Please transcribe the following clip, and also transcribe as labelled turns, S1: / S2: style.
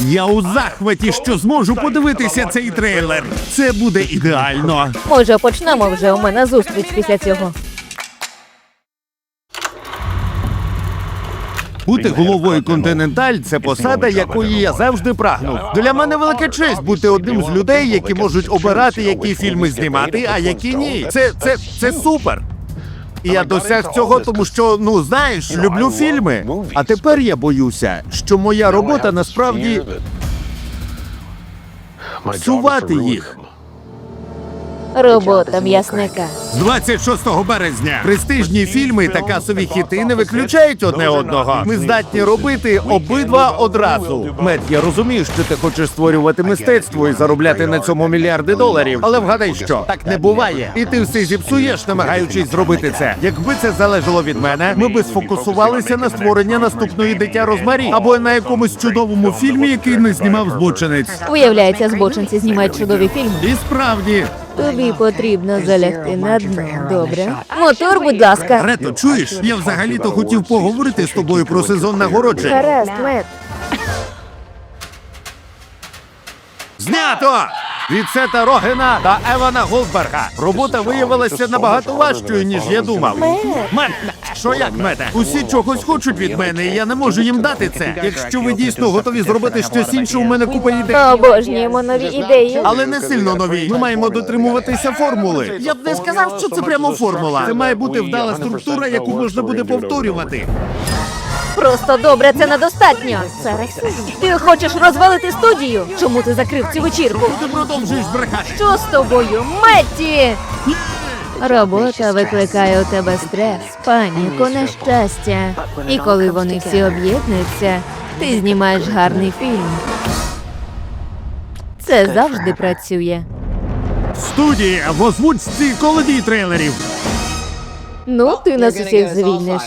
S1: Я у захваті, що зможу подивитися цей трейлер. Це буде ідеально.
S2: Може, почнемо вже у мене зустріч після цього.
S1: Бути головою континенталь це посада, якої я завжди прагнув. Для мене велика честь бути одним з людей, які можуть обирати, які фільми знімати, а які ні. Це це, це супер. І я досяг цього, тому що ну знаєш, люблю фільми. А тепер я боюся, що моя робота насправді псувати їх.
S2: Робота м'ясника.
S1: З 26 березня престижні фільми та касові хіти не виключають одне одного. Ми здатні робити обидва одразу. Мед, я розумію, що ти хочеш створювати мистецтво і заробляти на цьому мільярди доларів. Але вгадай, що так не буває. І ти все зіпсуєш, намагаючись зробити це. Якби це залежало від мене, ми би сфокусувалися на створення наступної дитя Розмарі або на якомусь чудовому фільмі, який не знімав збочинець.
S2: Виявляється, збочинці знімають чудові фільми.
S1: І справді,
S2: Тобі потрібно залягти на дно. Добре. Мотор, будь ласка.
S1: Рето, чуєш? Я взагалі-то хотів поговорити з тобою про сезон нагороджень.
S2: Гаразд, мед.
S1: Знято! Від Сета Рогена та Евана Голдберга. Робота виявилася набагато важчою, ніж я думав. Мет, що як мете? Усі чогось хочуть від мене, і я не можу їм дати це. Якщо ви дійсно готові зробити щось інше, у мене купа ідей.
S2: Обожнюємо нові ідеї.
S1: Але не сильно нові. Ми маємо дотримуватися формули. Я б не сказав, що це прямо формула. Це має бути вдала структура, яку можна буде повторювати.
S2: Просто добре, це недостатньо. Ти хочеш розвалити студію? Чому ти закрив цю вечірку?
S1: Ти продовжуєш брехати.
S2: Що з тобою, Метті? Робота викликає у тебе стрес, паніку, нещастя. І коли вони всі об'єднуються, ти знімаєш гарний фільм. Це завжди працює.
S1: Студія в озвучці колодій трейлерів.
S2: Ну, ти нас усіх звільниш.